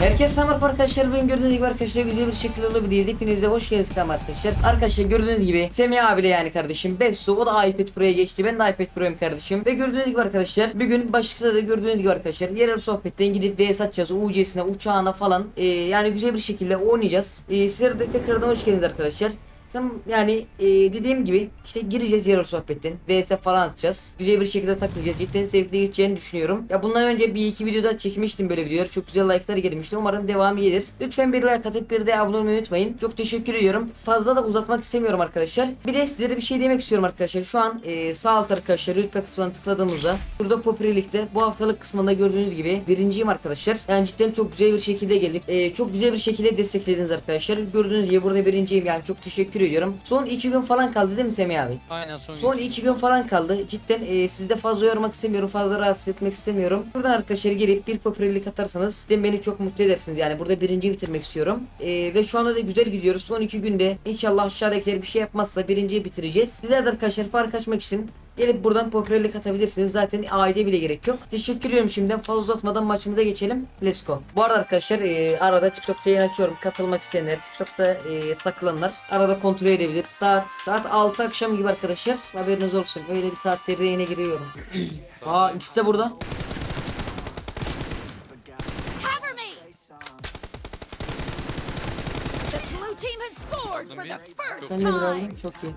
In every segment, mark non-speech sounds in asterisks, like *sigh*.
Herkes selam arkadaşlar. Bugün gördüğünüz gibi arkadaşlar güzel bir şekilde olabiliriz hepinize hoş geldiniz kanalıma arkadaşlar. Arkadaşlar gördüğünüz gibi Semih abiyle yani kardeşim. Besto o da iPad Pro'ya geçti. Ben de iPad Pro'yum kardeşim. Ve gördüğünüz gibi arkadaşlar bugün başlıkta da gördüğünüz gibi arkadaşlar Yerel sohbetten gidip VS atacağız UC'sine uçağına falan Ee, Yani güzel bir şekilde oynayacağız. Ee, Sizlere de tekrardan hoş geldiniz arkadaşlar yani e, dediğim gibi işte gireceğiz yer sohbetten. VS falan atacağız. Güzel bir şekilde takılacağız. Cidden zevkli geçeceğini düşünüyorum. Ya bundan önce bir iki videoda çekmiştim böyle videoları. Çok güzel like'lar gelmişti. Umarım devamı gelir. Lütfen bir like atıp bir de abone olmayı unutmayın. Çok teşekkür ediyorum. Fazla da uzatmak istemiyorum arkadaşlar. Bir de sizlere bir şey demek istiyorum arkadaşlar. Şu an e, sağ alt arkadaşlar rütbe kısmına tıkladığımızda burada popülerlikte bu haftalık kısmında gördüğünüz gibi birinciyim arkadaşlar. Yani cidden çok güzel bir şekilde geldik. E, çok güzel bir şekilde desteklediniz arkadaşlar. Gördüğünüz gibi burada birinciyim yani çok teşekkür ediyorum. Son iki gün falan kaldı değil mi Semih abi? Aynen son, Son iki gün falan kaldı. Cidden e, sizi de fazla yormak istemiyorum. Fazla rahatsız etmek istemiyorum. Buradan arkadaşlar gelip bir popülerlik atarsanız cidden beni çok mutlu edersiniz. Yani burada birinci bitirmek istiyorum. E, ve şu anda da güzel gidiyoruz. Son iki günde inşallah aşağıdakiler bir şey yapmazsa birinciyi bitireceğiz. Sizler de arkadaşlar fark açmak için Gelip buradan popülerlik atabilirsiniz. Zaten aile bile gerek yok. Teşekkür ediyorum şimdiden. Fazla uzatmadan maçımıza geçelim. Let's go. Bu arada arkadaşlar e, arada TikTok'ta yayın açıyorum. Katılmak isteyenler, TikTok'ta e, takılanlar arada kontrol edebilir. Saat saat 6 akşam gibi arkadaşlar. Haberiniz olsun. Öyle bir saatlerde yayına giriyorum. *clears throat* Aa ikisi de burada. Cover me! The blue team has scored for the first Ben de bir time. aldım. Çok iyi.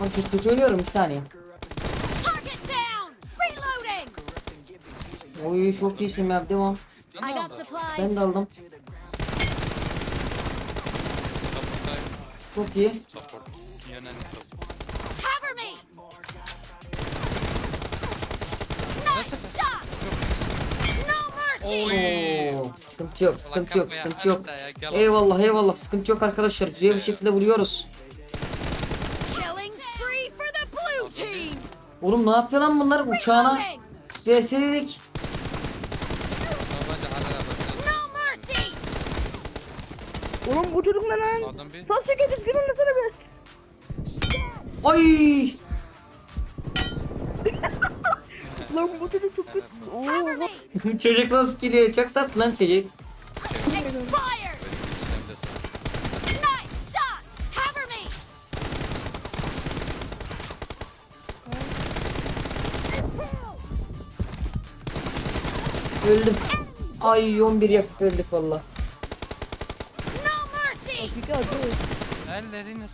Lan çok kötü oynuyorum bir saniye. Oy çok iyisin ya devam. Ben de aldım. Çok iyi. Oo, sıkıntı yok, sıkıntı yok, sıkıntı yok. Eyvallah, eyvallah, sıkıntı yok arkadaşlar. Güzel bir şekilde vuruyoruz. Killing spree for the blue team! Oğlum ne yapıyor lan bunlar uçağına? Hala mercy! Oğlum bu çocuk ne lan? Aldım bir. Sas çekeceğiz gün anlasana be. Ay! Lan bu çocuk çok kötü. *laughs* Oo. çocuk nasıl geliyor? Çok tatlı lan çocuk. Öldüm. Ay 11 yapıp öldük valla. Ellerini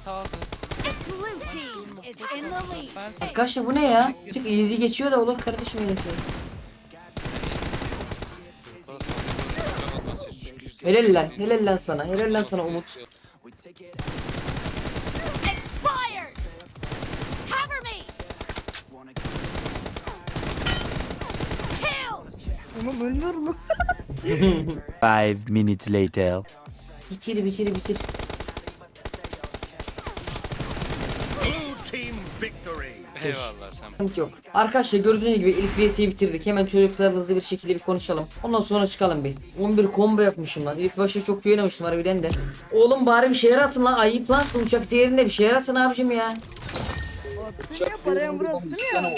lead. Arkadaşlar bu ne ya? Çok easy geçiyor da olur kardeşim öyle şey. Helal lan, helal lan sana, helal lan sana Umut. Oğlum ölmüyorum lan. *laughs* Five minutes later. Bitir, bitir, bitir. Eyvallah sen. Sıkıntı yok. Arkadaşlar gördüğünüz gibi ilk VS'yi bitirdik. Hemen çocuklarla hızlı bir şekilde bir konuşalım. Ondan sonra çıkalım bir. 11 combo yapmışım lan. İlk başta çok iyi oynamıştım harbiden de. Oğlum bari bir şeyler atın lan. Ayıp lan. Uçak değerinde bir şeyler atın abicim ya.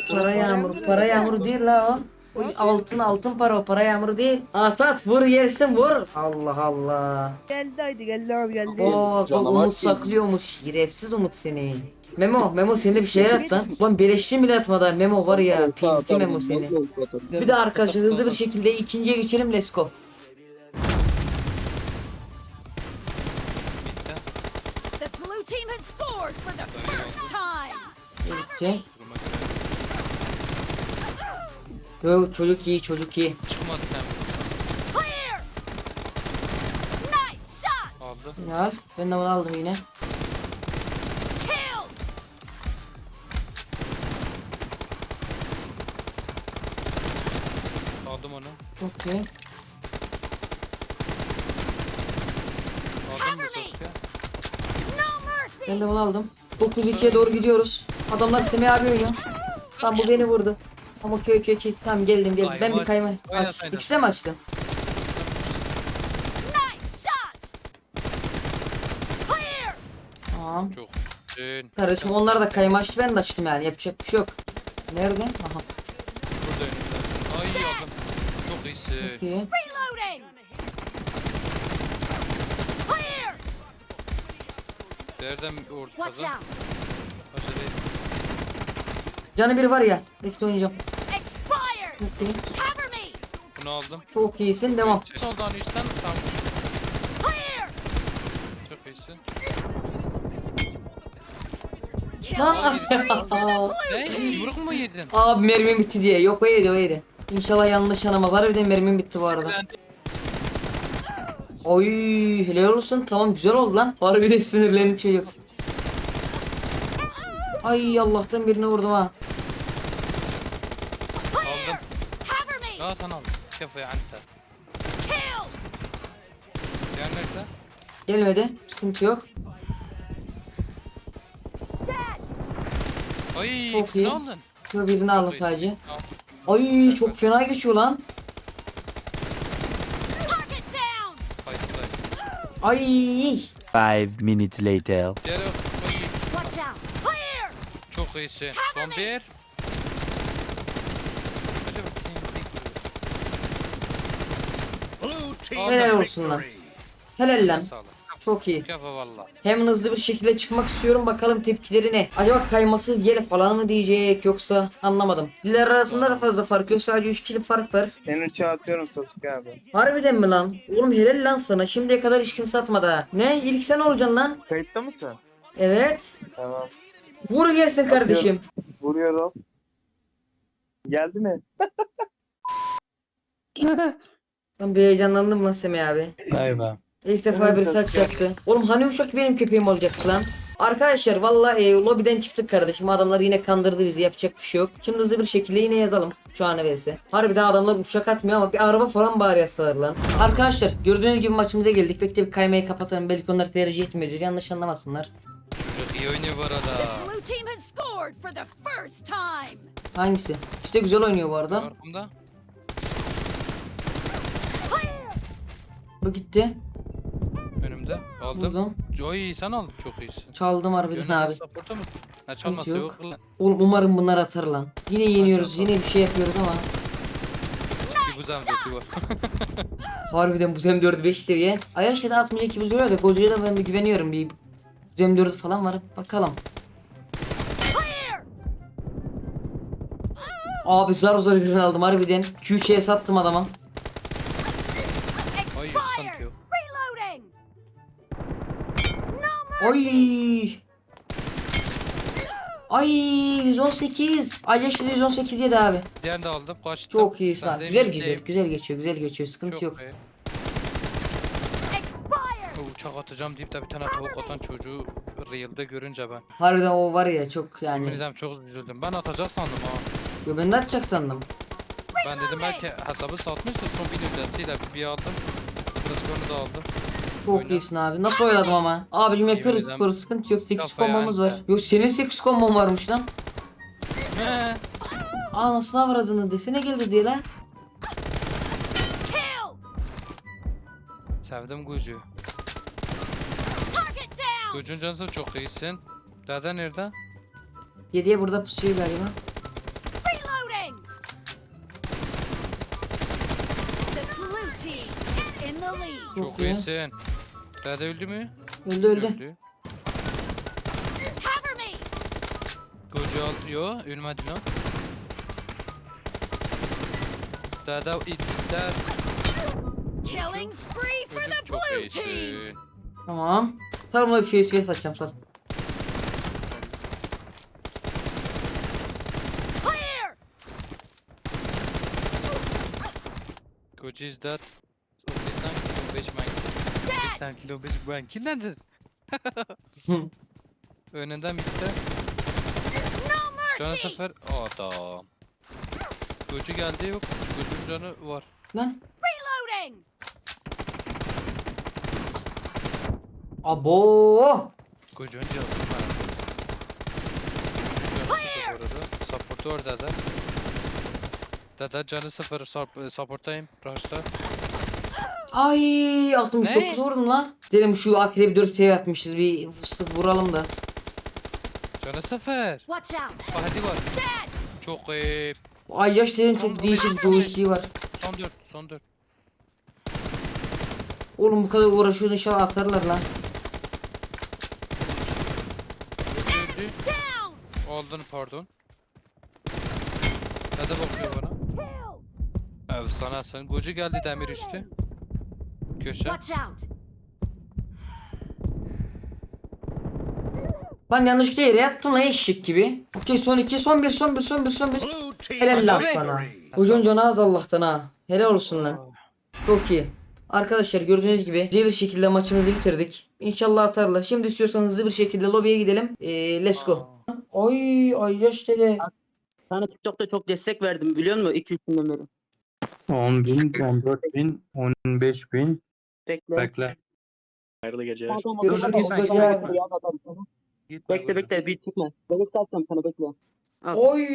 Para yağmuru, para yağmuru değil la o. O Altın altın para o para yağmuru değil. At at vur yersin vur. Allah Allah. Geldi haydi geldi abi geldi. Oo bak Umut saklıyormuş. Şerefsiz Umut seni. Memo, Memo seni de bir şeyler at lan. Ulan beleşçi bile atmadan Memo var ya. Pinti Memo seni. Bir de arkadaşlar hızlı bir şekilde ikinciye geçelim let's go. The blue team has scored for the first time! Bitti. Yok çocuk iyi çocuk iyi. Çıkmadı sen. Clear! Nice shot! Aldı. Ne al? Ben de bunu aldım yine. Killed! Aldım onu. Çok iyi. Aldım mercy! Ben de bunu aldım. 9-2'ye doğru gidiyoruz. Adamlar Semih abi oynuyor. Tamam bu beni vurdu. Ama köy köy köy. Tamam geldim geldim. Ben bir kayma aç. Oynasaydın. İkisi de mi açtı? Nice shot! Clear! Tamam. Çok. Dün. Kardeşim onlar da kayma açtı ben de açtım yani. Yapacak bir şey yok. Nerede? Aha. Burada önümde. Ay aldım. Çok iyisin. Reloading! Clear! Nereden orada Watch kazan? out! Acele et. Canı biri var ya. Bekle oynayacağım. Çok iyi. Bunu aldım. Çok iyisin. Devam. Soldan üstten tam. Clear! Çok iyisin. Lan *laughs* Ne? Yumruk mu yedin? Abi mermim bitti diye. Yok o yedi o yedi. İnşallah yanlış anlamaz. Harbiden mermim bitti bu arada. Oy helal olsun. Tamam güzel oldu lan. Harbiden sinirlendi çocuk. Ay Allah'tan birini vurdum ha. Aldım. Aldın. Kafaya anta. Killed! Diğer nerede? Gelmedi. Sıkıntı yok. Ay Çok ikisini iyi. aldın. Şu birini aldım sadece. Al. Ay çok fena geçiyor lan. Target down! Nice nice. Ay. Five minutes later. Diğeri ay Watch out! Clear! çok iyisin. Son bir. Hadi bakayım. Helal olsun lan. Helal lan. Çok iyi. Hemen hızlı bir şekilde çıkmak istiyorum. Bakalım tepkileri ne? Acaba kaymasız gel falan mı diyecek yoksa anlamadım. Diller arasında da fazla fark yok. Sadece 3 kilo fark var. Ben uçağı atıyorum Sasuke abi. Harbiden mi lan? Oğlum helal lan sana. Şimdiye kadar hiç kimse atmadı ha. Ne? İlk sen olacaksın lan. Kayıtta mısın? Evet. Tamam. Vur gelsin kardeşim. Vuruyorum. Geldi mi? *laughs* Ben bir heyecanlandım lan Semih abi. Galiba. İlk defa birisi Sasuke. atacaktı. Oğlum hani uşak benim köpeğim olacaktı lan. Arkadaşlar valla e, lobiden çıktık kardeşim. Adamlar yine kandırdı bizi. Yapacak bir şey yok. Şimdi hızlı bir şekilde yine yazalım. Şu an vs. Harbiden adamlar uçak atmıyor ama bir araba falan bari yazsalar lan. Arkadaşlar gördüğünüz gibi maçımıza geldik. Bekle bir kaymayı kapatalım. Belki onlar tercih etmiyordur. Yanlış anlamasınlar. Çocuk iyi oynuyor bu arada. Hangisi? İşte güzel oynuyor bu arada. Arkamda. Bu gitti. Önümde. Aldım. Buldum. Joy sen aldın. Çok iyisin. Çaldım harbiden abi. support'a mı? Ha çalmasa yok. yok lan. Oğlum umarım bunlar atar lan. Yine yeniyoruz. Yine bir şey yapıyoruz ama. Buzağım götü var. Harbiden bu Zem 4 5 seviye. Ayaş'ta da atmayacak gibi duruyor da Gocu'ya da ben bir güveniyorum. Bir Zem 4 falan var. Bakalım. Abi zar zor birini aldım harbiden. Q3'e sattım adama. Ay. Ay 118. Ayaş'ta 118 yedi abi. Diğerini de aldım. Kaçtım. Çok iyi de Güzel güzel. değilim. Güzel geçiyor. Güzel geçiyor. Sıkıntı Çok yok. O Uçak atacağım deyip de bir tane tavuk atan çocuğu Real'de görünce ben. Harbiden o var ya çok yani. Yemin çok üzüldüm. Ben atacak sandım ha. Yo, ben de atacak sandım. Ben dedim belki hesabı satmışsa son bir ötesiyle bir aldım. Kırıskonu da aldım. Çok Oyna. iyisin abi. Nasıl oynadım ama. Abicim yapıyoruz ederim. sporu. Sıkıntı yok. 8 Kafaya kombomuz var. Yok senin 8 kombon varmış lan. He. Aa nasıl avradını desene geldi diye lan. Sevdim Gucu. Gucu'nun canısı çok iyisin. Dede nerede? 7'ye burada pusuyor galiba. Çok Çok iyisin. Dede öldü mü? Öldü öldü. Cover me! Gucu al. Yo ölmedi lan. Dede it's dead. Killing spree for the çok blue team! iyisin. Tamam. Sal buna bir FSV satacağım sal. Clear! Gucu is dead. 80 kilo 5 ben. 80 kilo 5 ben. Kim nedir? *laughs* Önünden bitti. Canı sefer adam. Gucu geldi yok. Gucu'nun canı var. Lan. Reloading! Abo. Gucu'nun canı var. Support'u orada da. Dede canı sıfır. Sup- Support'tayım. Rush'ta. Ay 69 Ne? vurdum lan. Dedim şu akrebi 4 seviye atmışız bir fıstık vuralım da. Canı sıfır. Watch out! Hadi var. Dead! Çok iyi. Ay yaş dediğin çok değişik joystick'i var. Son 4, son 4. Oğlum bu kadar uğraşıyorsun inşallah atarlar lan. Öldü. Down! Aldın pardon. Ne de bakıyor bana? Evet sana sen. Gocu geldi demir üstü. Köşe. Lan yanlışlıkla yere yattın lan eşek gibi. Okey son iki son bir son bir son bir son bir. Helal lan sana. Ucun canı Allah'tan ha. Helal olsun lan. Çok iyi. Arkadaşlar gördüğünüz gibi güzel bir şekilde maçımızı bitirdik. İnşallah atarlar. Şimdi istiyorsanız hızlı bir şekilde lobiye gidelim. Ee, let's go. Ay ay yaş dede. Sana TikTok'ta çok destek verdim biliyor musun? 2-3 günden beri. 10 bin, 14 bin, 15 bin. Bekle. Bekle. Hayırlı geceler. Görüşürüz abi. Git Bekle bekle bir çıkma. Bekle atsam sana bekle. Oy.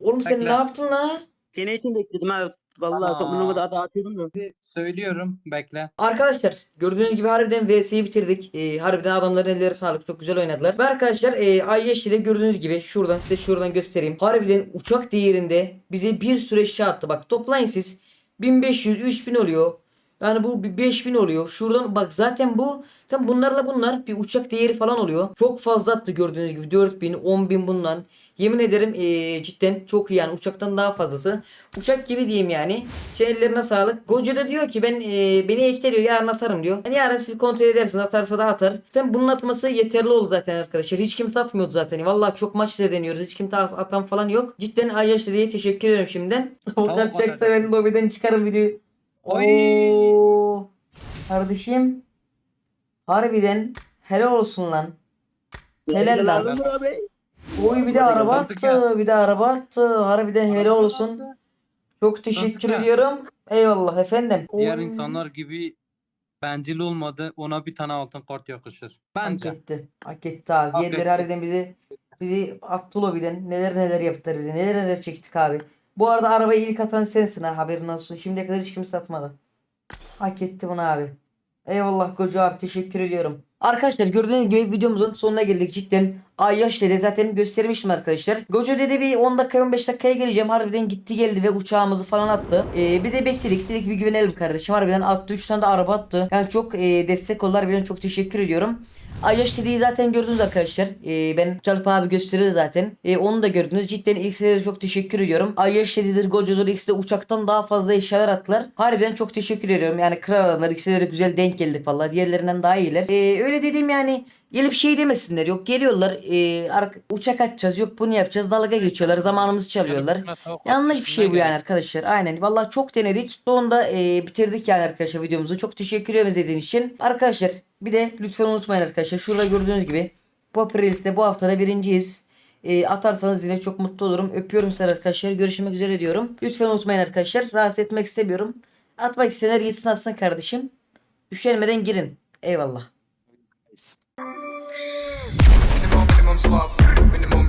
Oğlum sen Bekle. ne yaptın lan? Seni için bekledim ha. Vallahi toplumu da dağıtıyordum da. Hadi Söylüyorum. Bekle. Arkadaşlar gördüğünüz gibi harbiden VS'yi bitirdik. Ee, harbiden adamların elleri sağlık. Çok güzel oynadılar. Ve arkadaşlar e, Ay Yeşil'de gördüğünüz gibi şuradan size şuradan göstereyim. Harbiden uçak değerinde bize bir süre şey attı. Bak toplayın siz. 1500 3000 oluyor. Yani bu bir 5000 oluyor. Şuradan bak zaten bu sen bunlarla bunlar bir uçak değeri falan oluyor. Çok fazla attı gördüğünüz gibi 4000 10000 bundan. Yemin ederim eee, cidden çok iyi yani uçaktan daha fazlası. Uçak gibi diyeyim yani. Şey ellerine sağlık. Goca da diyor ki ben eee, beni ekle diyor yarın atarım diyor. Yani yarın siz kontrol edersiniz atarsa da atar. Sen bunun atması yeterli oldu zaten arkadaşlar. Hiç kimse atmıyordu zaten. Vallahi çok maç deniyoruz. Hiç kimse at- atan falan yok. Cidden Ayyaş diye teşekkür ederim şimdiden. O atacaksa bakalım. ben lobiden çıkarım videoyu. Oy. Oo. Kardeşim. Harbiden helal olsun lan. Helal lan. Oy bir de araba attı. Bir de araba attı. Harbiden helal olsun. Çok teşekkür ediyorum. Eyvallah efendim. Diğer Oy. insanlar gibi bencil olmadı. Ona bir tane altın kart yakışır. Hak Bence. etti. Hak etti abi. Hak Diğerleri etti. harbiden bizi bizi attı lobiden. Neler neler yaptılar bize. Neler neler çektik abi. Bu arada arabayı ilk atan sensin ha haberin olsun. Şimdiye kadar hiç kimse atmadı. Hak etti bunu abi. Eyvallah koca abi teşekkür ediyorum. Arkadaşlar gördüğünüz gibi videomuzun sonuna geldik cidden. Ay yaş dede zaten göstermiştim arkadaşlar. Gojo dede bir 10 dakika 15 dakikaya geleceğim. Harbiden gitti geldi ve uçağımızı falan attı. Ee, biz de bekledik. Dedik bir güvenelim kardeşim. Harbiden attı. 3 tane de araba attı. Yani çok e, destek oldular. Harbiden çok teşekkür ediyorum. Ayyaş dediği zaten gördünüz arkadaşlar. Ee, ben Çalp abi gösterir zaten. Ee, onu da gördünüz. Cidden de çok teşekkür ediyorum. Ayyaş dediğidir Gocozor X'de uçaktan daha fazla eşyalar attılar. Harbiden çok teşekkür ediyorum. Yani kral adamlar de güzel denk geldik valla. Diğerlerinden daha iyiler. Ee, öyle dediğim yani Gelip şey demesinler yok geliyorlar e, uçak atacağız yok bunu yapacağız dalga geçiyorlar zamanımızı çalıyorlar. Yanlış bir şey bu yani arkadaşlar. Aynen. Vallahi çok denedik. Sonunda e, bitirdik yani arkadaşlar videomuzu. Çok teşekkür ederim izlediğiniz için. Arkadaşlar bir de lütfen unutmayın arkadaşlar. Şurada gördüğünüz gibi Popper Elite'de bu haftada birinciyiz. E, atarsanız yine çok mutlu olurum. Öpüyorum sizi arkadaşlar. Görüşmek üzere diyorum. Lütfen unutmayın arkadaşlar. Rahatsız etmek istemiyorum. Atmak isteyenler gitsin atsın kardeşim. Üşenmeden girin. Eyvallah. Minimum, minimum.